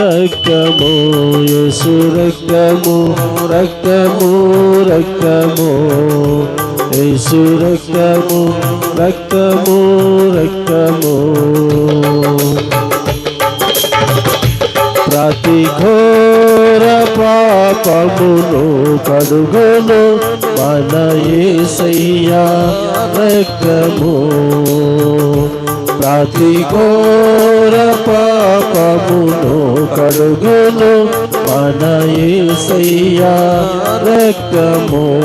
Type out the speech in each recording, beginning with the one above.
రక్తము యేసు రక్తము రక్తము రక్తము యేసు రక్తము రక్తము రక్తము ప్రతి ఘోర పాపమును కడుగును మన యేసయ్యా రక్తము రాతి ఘోర పాపమును కడుగును. మన ఏసయ్యా రక్తము.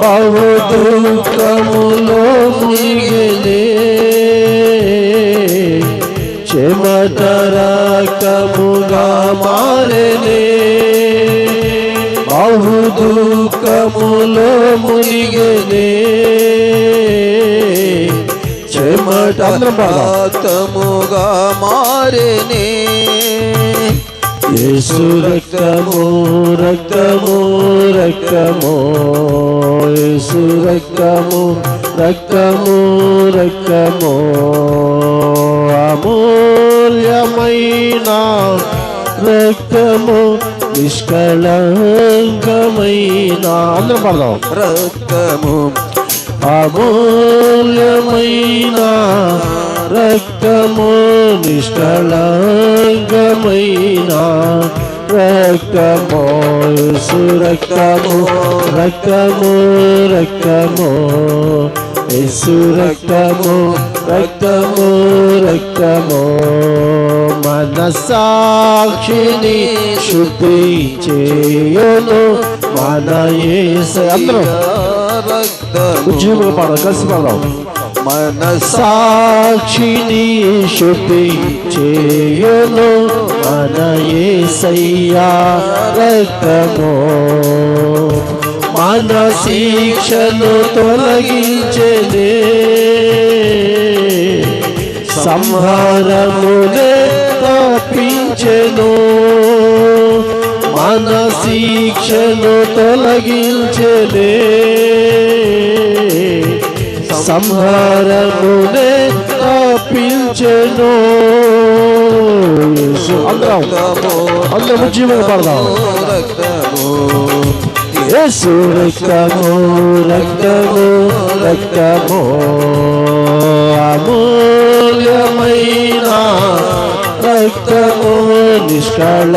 బహు దుఃఖములో మునిగిలే చెమట మారనే. బహు దుఃఖములో మునిగనే. చెమట అందరం పాడదాం. రక్తముగా మారినే యేసు రక్తము రక్తము రక్తము యేసు రక్తము రక్తము రక్తము అమూల్యమైన రక్తము నిష్కళంకమైన అందరం పడదాం రక్తము అమూల్యమైన రక్తము నిష్కళంకమైన రక్తము సురక్తము రక్తము రక్తము రక్తము యేసు రక్తము రక్తము రక్తము. మన సాక్షిని శుద్ధి చేయును మన యేసు. ఉద్యమంగా పాడ కలిసి పాడదాం మన సాక్షిని శుద్ధి చేయను మన యేసయ్యా రక్తమో. మన శిక్షను తొలగించలే సంహారములే తప్పించెను. మన శిక్షను తొలగించలే సంహారమునే తప్పించెను అందరం అందరం జీవన పడదాం యేసు రక్తము రక్తము రక్తము అమూల్యమైన రక్తము నిష్కళ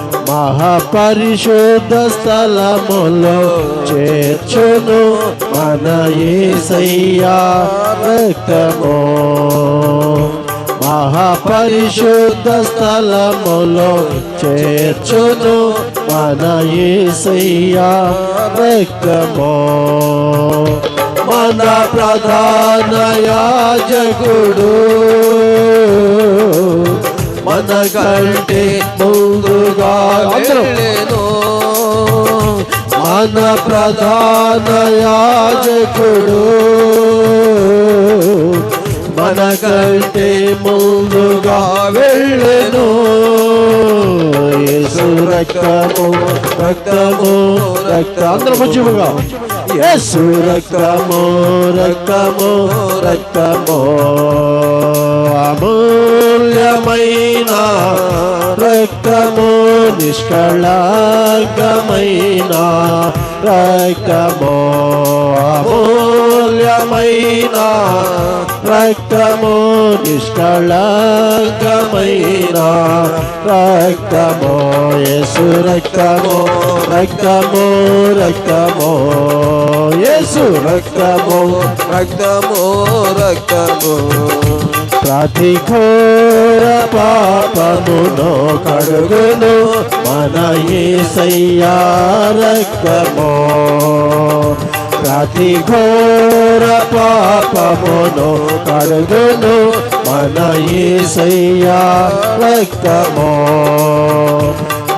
మహాపరిశుద్ధ స్థలములో చేర్చును మన యేసయ్యా రక్తము. మహాపరిశుద్ధ స్థలములో చేర్చును మన ఏసయ్యా రక్తము. మన ప్రధాన యాజకుడు మన కంటే ముందుగా మన ప్రధాన యాజకుడు మన కంటే ముందుగా వెళ్ళను యేసు రక్తము రక్తము రక్త అందరం మంచిగా యేసు రక్తము రక్తము రక్తము అమూల్యమైన రక్తము నిష్కళంకమైన రక్తమో అమూల్యమైన రక్తమో రక్తము రక్తమో యేసు రక్తమో రక్తమో రక్తమో యేసు రక్తమో రక్తమో రక్తమో. ప్రతి ఘోర పాపమును కడుగును మన యేసయ్యా ప్రతి ఘోర పాపమును కడుగును మన యేసయ్యా రక్తము.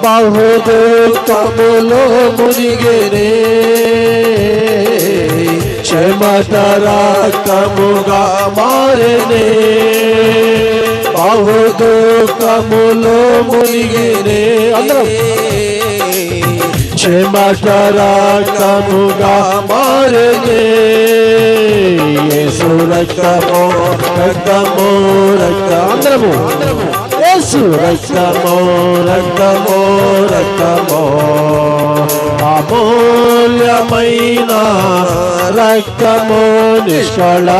బహు దుఃఖములో మునిగిరే క్షమతరాకముగా మారనే. బహు మునిగిరే అందరం. క్షమతరాకముగా మారనే యేసు రక్తము రక్తము రక్త అందరము. యేసు రక్తమో రక్తమో రక్తము. అమూల్యమైన రక్తమో నిష్కళంకమైన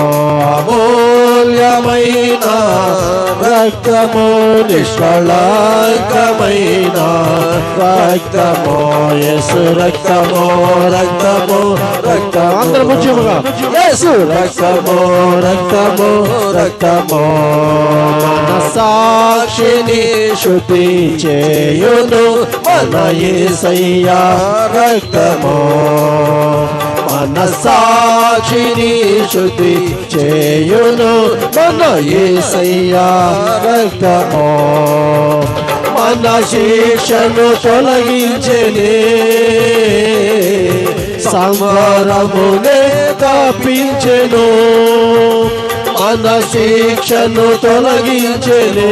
అమూల్యమైన రక్తము నిష్కళంకమైన రక్తము యేసు రక్తము రక్తము రక్తము. యేసు రక్తము రక్తము రక్తము. మన సాక్షిని శుద్ధి చేయును మన యేసయ్యా రక్తము. మన సాక్షిని శుద్ధి చేయును మన ఏసయ్యా రక్తము. మన శిక్షను తొలగించనే. సంహారమునే తప్పించెను మన శిక్షను తొలగించనే.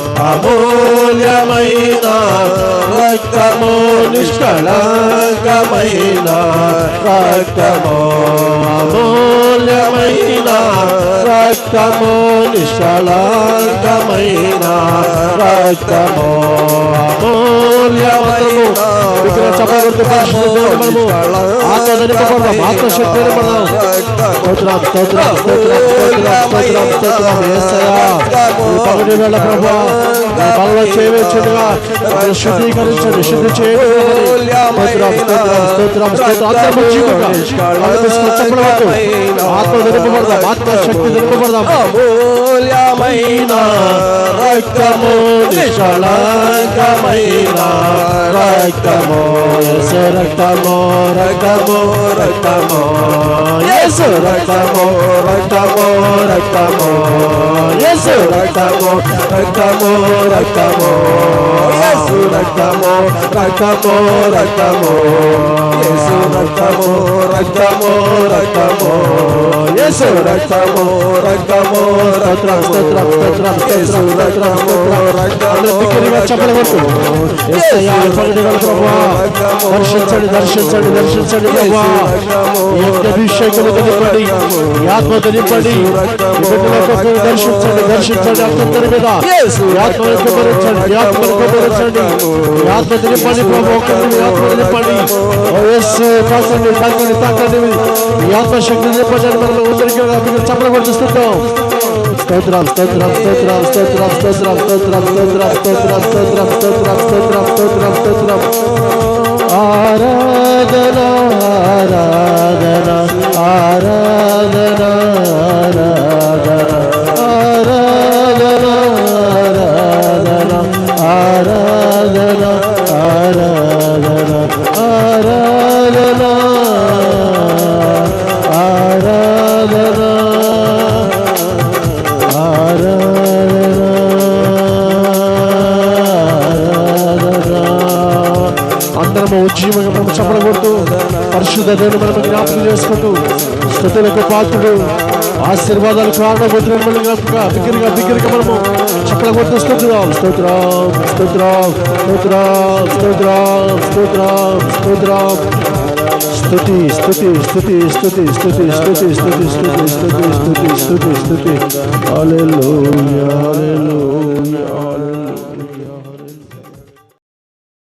అమూల్యమైన రక్తము నిష్కళంకమైన రక్తము. అమూల్యమైన రక్తము రక్తము అమూల్యమైన Balva çevre çevre. Reşidi karışa reşidi çevre. Stotram stotram stotram stotram. Hatta bu çıkıyor. Hatta bu çıkıyor. Hatta bu çıkıyor. Hatta bu çıkıyor. Hatta bu çıkıyor. స్తోత్రం అమూల్యమైన రక్తము నిష్కళంకమైన రక్తము యేసు రక్తము రక్తము రక్తము యేసు రక్తము రక్తము రక్తము యేసు రక్తము రక్తము రక్తము యేసు రక్తము రక్తము రక్తము యేసు రక్తము రక్తము రక్తము. केशव रक्तमो रक्तमो केशव रक्तमो ಚಪ್ಪಲಿ ಕೊಟ್ಟು ಎಸ್ ಯಾರು ಪಗಡೆಗಳ ಪ್ರಭಾ ದರ್ಶಿಸಳಿ ದರ್ಶಿಸಳಿ ದರ್ಶಿಸಳಿ ಪ್ರಭಾ ಅಭಿಷೇಕವನ್ನು ತೆಗೆದುಕೊಳ್ಳಿ ಯಾತ್ಮ ತೆಗೆದುಕೊಳ್ಳಿ ದರ್ಶಿಸಳಿ ದರ್ಶಿಸಳಿ ಅತ್ತಂತರ ಬೇಡ ಯಾತ್ಮಕ್ಕೆ ಬರುತ್ತಳಿ ಯಾತ್ಮಕ್ಕೆ ಬರುತ್ತಳಿ ಯಾತ್ಮ ತೆಗೆದುಕೊಳ್ಳಿ ಪ್ರಭಾ ಯಾತ್ಮ ತೆಗೆದುಕೊಳ್ಳಿ ಎಸ್ ತಾಕಂಡಿ ತಾಕಂಡಿ ತಾಕಂಡಿ ಯಾತ್ಮ ಶಕ್ತಿ ನಿರ್ಪಜನ ಬರಲು ఈ ఆత్మతో నింపండి ప్రభు ఒక్కరిని స్తోత్రం స్తోత్రం స్తోత్రం స్తోత్రం స్తోత్రం స్తోత్రం స్తోత్రం స్తోత్రం స్తోత్రం స్తోత్రం స్తోత్రం స్తోత్రం స్తోత్రం ఆరాధన ఆరాధన ఆరాధన ఆరాధన. స్థుతులకు పాత్రుడు ఆశీర్వాదాలు కారణభూతులను మనం బిగ్గరగా బిగ్గరగా మనము చప్పల కొడుతూ స్తోత్రం స్తోత్రం స్తోత్రం స్తోత్రం స్తోత్రం స్తోత్రం స్తుతి స్థుతి స్థుతి స్థుతి స్థుతి స్థుతి స్థుతి స్థుతి స్థుతి స్థుతి స్థుతి స్థుతి హల్లెలూయా హల్లెలూయా హల్లెలూయా